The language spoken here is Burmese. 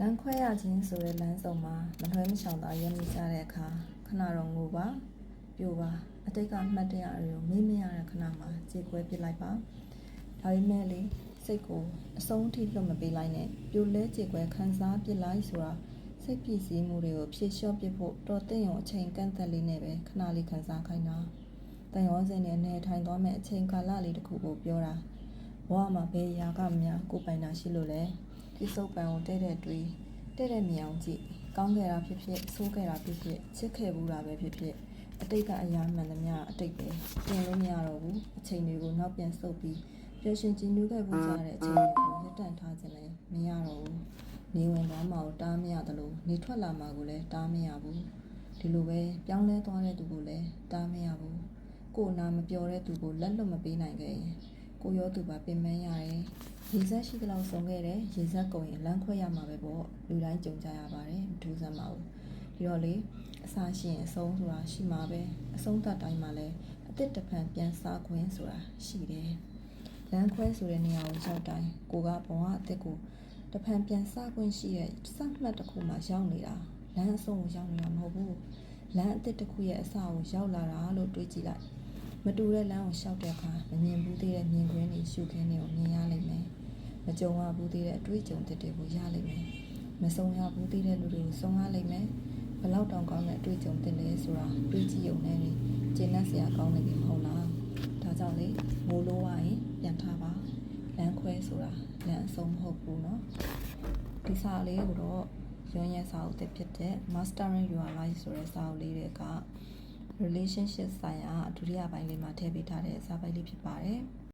လမ်းခွဲရခြင်းဆိုတဲ့လမ်းစုံမှာမလွှဲမချောင်သာရက်မိကြတဲ့အခါခဏတော့ငိုပါပြိုပါအတိတ်ကမှတ်တရတွေကိုမေ့မရတဲ့ခဏမှာကြေကွဲပစ်လိုက်ပါဒါပေမဲ့လေစိတ်ကိုအဆုံးအထိလွတ်မပေးလိုက်နဲ့ပြိုလဲကြေကွဲခံစားပစ်လိုက်ဆိုတာစိတ်ပြည့်စည်မှုတွေကိုဖြည့်လျှော့ပစ်ဖို့တော်တဲ့ရုံအချိန်ကန့်သက်လေးနဲ့ပဲခဏလေးခံစားခိုင်းတာတန်ရောစင်နဲ့အနေထိုင်သွားမဲ့အချိန်ကာလလေးတစ်ခုကိုပြောတာဘဝမှာဘယ်ရာကမှကိုယ်ပိုင်တာရှိလို့လဲ ဒီစုပ်ပံကိုတဲ့တဲ့တွေးတဲ့တဲ့မြောင်ကြည့်ကောင်းခဲ့တာဖြစ်ဖြစ်ဆိုးခဲ့တာဖြစ်ဖြစ်ချစ်ခဲ့ဘူးတာပဲဖြစ်ဖြစ်အတိတ်ကအရာမှန်သမျှအတိတ်ပဲပြင်လို့မရတော့ဘူးအချိန်တွေကိုနောက်ပြန်ဆုပ်ပြီးပျော်ရွှင်ကြည်နူးခဲ့ဘူးကြတဲ့အချိန်တွေကိုရပ်တန့်ထားခြင်းလည်းမရတော့ဘူးနေဝင်သွားမှကိုတားမရတယ်လို့နေထွက်လာမှကိုလည်းတားမရဘူးဒီလိုပဲပြောင်းလဲသွားတဲ့သူကိုလည်းတားမရဘူးကိုယ်နာမပြောတဲ့သူကိုလက်လွတ်မပေးနိုင်ခဲ့ရင် ကိုရောသူပါပင်ပန်းရတယ်ရေဆက်ရှိသလောက်ဆုံးခဲ့တယ်ရေဆက်ကုန်ရင်လမ်းခွဲရမှာပဲပေါ့လူတိုင်းကြုံကြရပါတယ်မထူးဆန်းပါဘူးဒီတော့လေအစာရှင်အဆုံးဆိုတာရှိမှာပဲအဆုံးသတ်တိုင်းမှာလည်းအစ်စ်တစ်ဖန်ပြန်စားခွင့်ဆိုတာရှိတယ်လမ်းခွဲဆိုတဲ့နေရာကိုရောက်တိုင်းကိုကဘဝအစ်စ်ကိုတစ်ဖန်ပြန်စားခွင့်ရှိတဲ့စမှတ်တစ်ခုမှရောက်နေတာလမ်းအဆုံးကိုရောက်နေတာမဟုတ်ဘူးလမ်းအစ်စ်တစ်ခုရဲ့အစကိုရောက်လာတာလို့တွေးကြည့်လိုက် မတူတဲ့လမ်းကိုရှောက်တဲ့အခါမမြင်ဘူးသေးတဲ့မြင်ကွင်းတွေရှုခင်းတွေကိုမြင်ရလိမ့်မယ်။မကြုံရဘူးသေးတဲ့အတွေ့အကြုံတစ်တွေကိုရလိမ့်မယ်။မဆုံရဘူးသေးတဲ့လူတွေကိုဆုံရလိမ့်မယ်။ဘလောက်တောင်ကောင်းတဲ့အတွေ့အကြုံတစ်လဲဆိုတာတွေးကြည့်ရုံနဲ့နေကျင့်တတ်စရာကောင်းနေပြီမဟုတ်လား။ဒါကြောင့်လေမိုးလို့ရရင်ပြန်ထားပါ။လမ်းခွဲဆိုတာလမ်းအဆုံးမဟုတ်ဘူးနော်။ဒီစာလေးကိုတော့ရွံ့ရဲစာအုပ်တစ်ဖြစ်တဲ့ Mastering Your Life ဆိုတဲ့စာအုပ်လေးတွေက relationship ဆိုင်ရာဒုတိယပိုင်းလေးမှာထည့်ပေးထားတဲ့စာပိုက်လေးဖြစ်ပါတယ်။